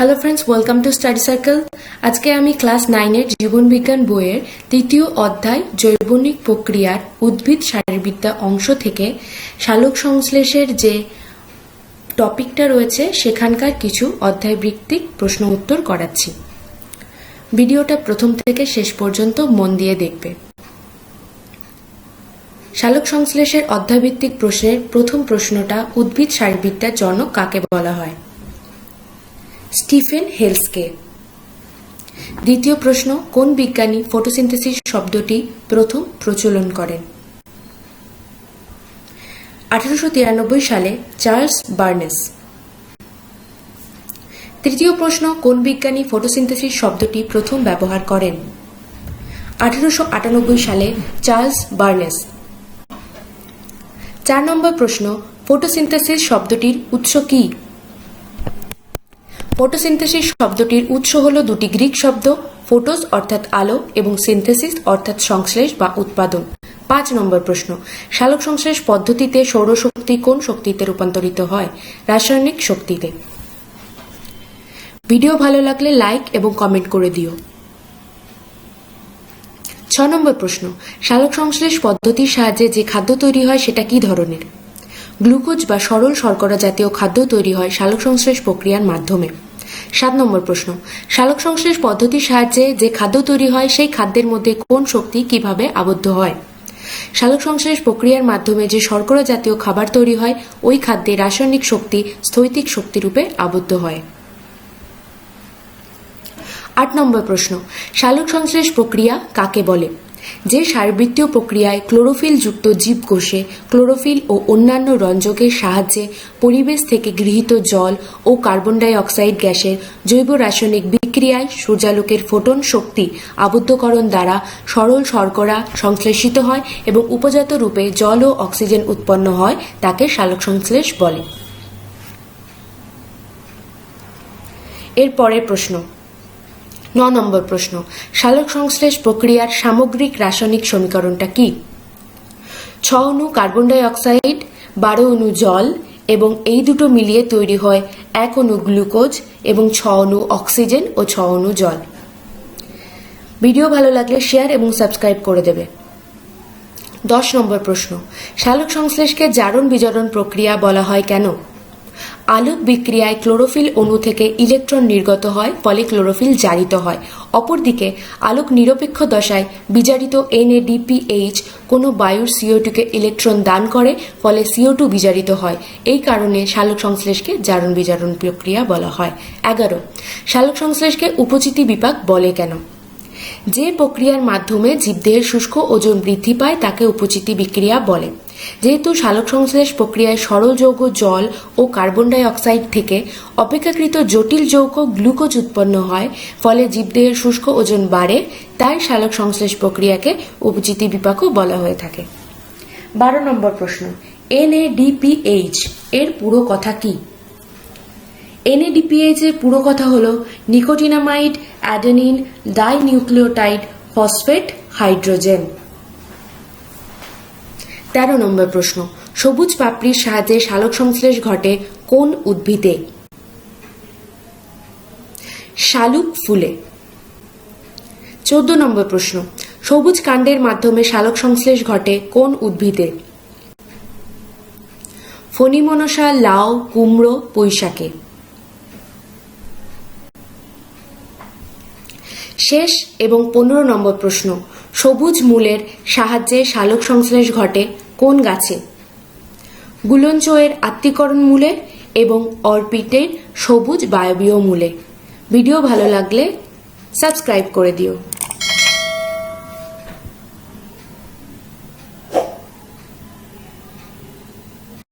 Hello friends welcome to study circle আজকে আমি class নাইনের জীবনবিজ্ঞান বইয়ের তৃতীয় অধ্যায় জৈবনিক প্রক্রিয়ার উদ্ভিদ শারীরবিদ্যা অংশ থেকে শালক সংশ্লেষের যে টপিকটা রয়েছে, সেখানকার কিছু অধ্যায়ভিত্তিক প্রশ্ন উত্তর করাচ্ছি। ভিডিওটা প্রথম থেকে শেষ পর্যন্ত মন দিয়ে দেখবে। শালক সংশ্লেষের অধ্যায়ভিত্তিক প্রশ্নের প্রথম প্রশ্নটা উদ্ভিদ শারীরবিদ্যার জনক কাকে বলা হয়? স্টিফেন হেলসকে। দ্বিতীয় প্রশ্ন, কোন বিজ্ঞানী ফটোসিনথেসিস শব্দটি প্রথম প্রচলন করেন? আঠারোশো তিরানব্বই সালে চার্লস বার্নেস। তৃতীয় প্রশ্ন, কোন বিজ্ঞানী ফটোসিনথেসিস শব্দটি প্রথম ব্যবহার করেন? আঠারোশো আটানব্বই সালে চার্লস বার্নেস। চার নম্বর প্রশ্ন, ফটোসিনথেসিস শব্দটির উৎস কী? ফটোসিনথেসিস শব্দটির উৎস হল দুটি গ্রিক শব্দ, ফোটোস অর্থাৎ আলো এবং সিনথেসিস অর্থাৎ সংশ্লেষ বা উৎপাদন। পাঁচ নম্বর প্রশ্ন সালোক সংশ্লেষ পদ্ধতিতে সৌরশক্তি কোন শক্তিতে রূপান্তরিত হয়? রাসায়নিক শক্তিতে। ভিডিও ভালো লাগলে লাইক এবং কমেন্ট করে দিও। ছ নম্বর প্রশ্ন সালোক সংশ্লেষ পদ্ধতির সাহায্যে যে খাদ্য তৈরি হয় সেটা কি ধরনের? গ্লুকোজ বা সরল শর্করা জাতীয় খাদ্য তৈরি হয় সালোক সংশ্লেষ প্রক্রিয়ার মাধ্যমে। সাত নম্বর প্রশ্ন। সালোক সংশ্লেষ পদ্ধতির সাহায্যে যে খাদ্য তৈরি হয়, সেই খাদ্যের মধ্যে কোন শক্তি কীভাবে আবদ্ধ হয়? সালোক সংশ্লেষ প্রক্রিয়ার মাধ্যমে যে শর্করা জাতীয় খাবার তৈরি হয়, ওই খাদ্যে রাসায়নিক শক্তি, স্থৈতিক শক্তিরূপে আবদ্ধ হয়। আট নম্বর প্রশ্ন। সালোক সংশ্লেষ প্রক্রিয়া কাকে বলে? যে সারবৃত্তীয় প্রক্রিয়ায় ক্লোরোফিল যুক্ত জীবকোষে ক্লোরোফিল ও অন্যান্য রঞ্জকের সাহায্যে পরিবেশ থেকে গৃহীত জল ও কার্বন ডাই অক্সাইড গ্যাসের জৈব রাসায়নিক বিক্রিয়ায় সূর্যালোকের ফোটন শক্তি আবদ্ধকরণ দ্বারা সরল শর্করা সংশ্লেষিত হয় এবং উপজাত রূপে জল ও অক্সিজেন উৎপন্ন হয়, তাকে সালোক সংশ্লেষ বলে। এর পরের প্রশ্ন। ন নম্বর প্রশ্ন সালোক সংশ্লেষ প্রক্রিয়ার সামগ্রিক রাসায়নিক সমীকরণটা কি? ছ অণু কার্বন ডাই অক্সাইড বারো অণু জল এবং এই দুটো মিলিয়ে তৈরি হয় এক অণু গ্লুকোজ এবং ছ অণু অক্সিজেন ও ছ অণু জল। ভিডিও ভালো লাগলে শেয়ার এবং সাবস্ক্রাইব করে দেবে। দশ নম্বর প্রশ্ন সালোক সংশ্লেষকে জারণ বিজারণ প্রক্রিয়া বলা হয় কেন? আলোক বিক্রিয়ায় ক্লোরোফিল অণু থেকে ইলেকট্রন নির্গত হয়, ফলে ক্লোরোফিল জারিত হয়। অপরদিকে, আলোক নিরপেক্ষ দশায় বিজারিত এনএডিপিএইচ কোনো বায়ুর সিও টুকে ইলেকট্রন দান করে, ফলে সিও টু বিজারিত হয়। এই কারণে শালক সংশ্লেষকে জারণ বিজারণ প্রক্রিয়া বলা হয়। এগারো সালোক সংশ্লেষকে উপচিতি বিপাক বলে কেন? যে প্রক্রিয়ার মাধ্যমে জীবদেহের শুষ্ক ওজন বৃদ্ধি পায়, তাকে উপচিতি বিক্রিয়া বলে। যেহেতু সালোক সংশ্লেষ প্রক্রিয়ায় সরল যৌগ জল ও কার্বন ডাই অক্সাইড থেকে অপেক্ষাকৃত জটিল যৌগ গ্লুকোজ উৎপন্ন হয়, ফলে জীবদেহের শুষ্ক ওজন বাড়ে, তাই সালোক সংশ্লেষ প্রক্রিয়াকে উপচিতি বিপাকও বলা হয়ে থাকে। বারো নম্বর প্রশ্ন, এনএডিপিএইচ এর পুরো কথা কি? এনএডিপিএইচ এর পুরো কথা হল nicotinamide, adenine, dinucleotide, phosphate, hydrogen. তেরো নম্বর প্রশ্ন। সবুজ পাপড়ির সাহায্যে সালোক সংশ্লেষ ঘটে কোন উদ্ভিদে? শালুক ফুলে। চোদ্দ নম্বর প্রশ্ন। সবুজ কাণ্ডের মাধ্যমে সালোক সংশ্লেষ ঘটে কোন উদ্ভিদে? ফণিমনসা, লাউ, কুমড়ো পুঁইশাকে শেষ এবং পনেরো নম্বর প্রশ্ন। সবুজ মূলের সাহায্যে সালোক সংশ্লেষ ঘটে কোন গাছে? গুলঞ্চয়ের আত্মীকরণ মূলে এবং অর্পিটের সবুজ বায়বীয় মূলে। ভিডিও ভালো লাগলে সাবস্ক্রাইব করে দিও।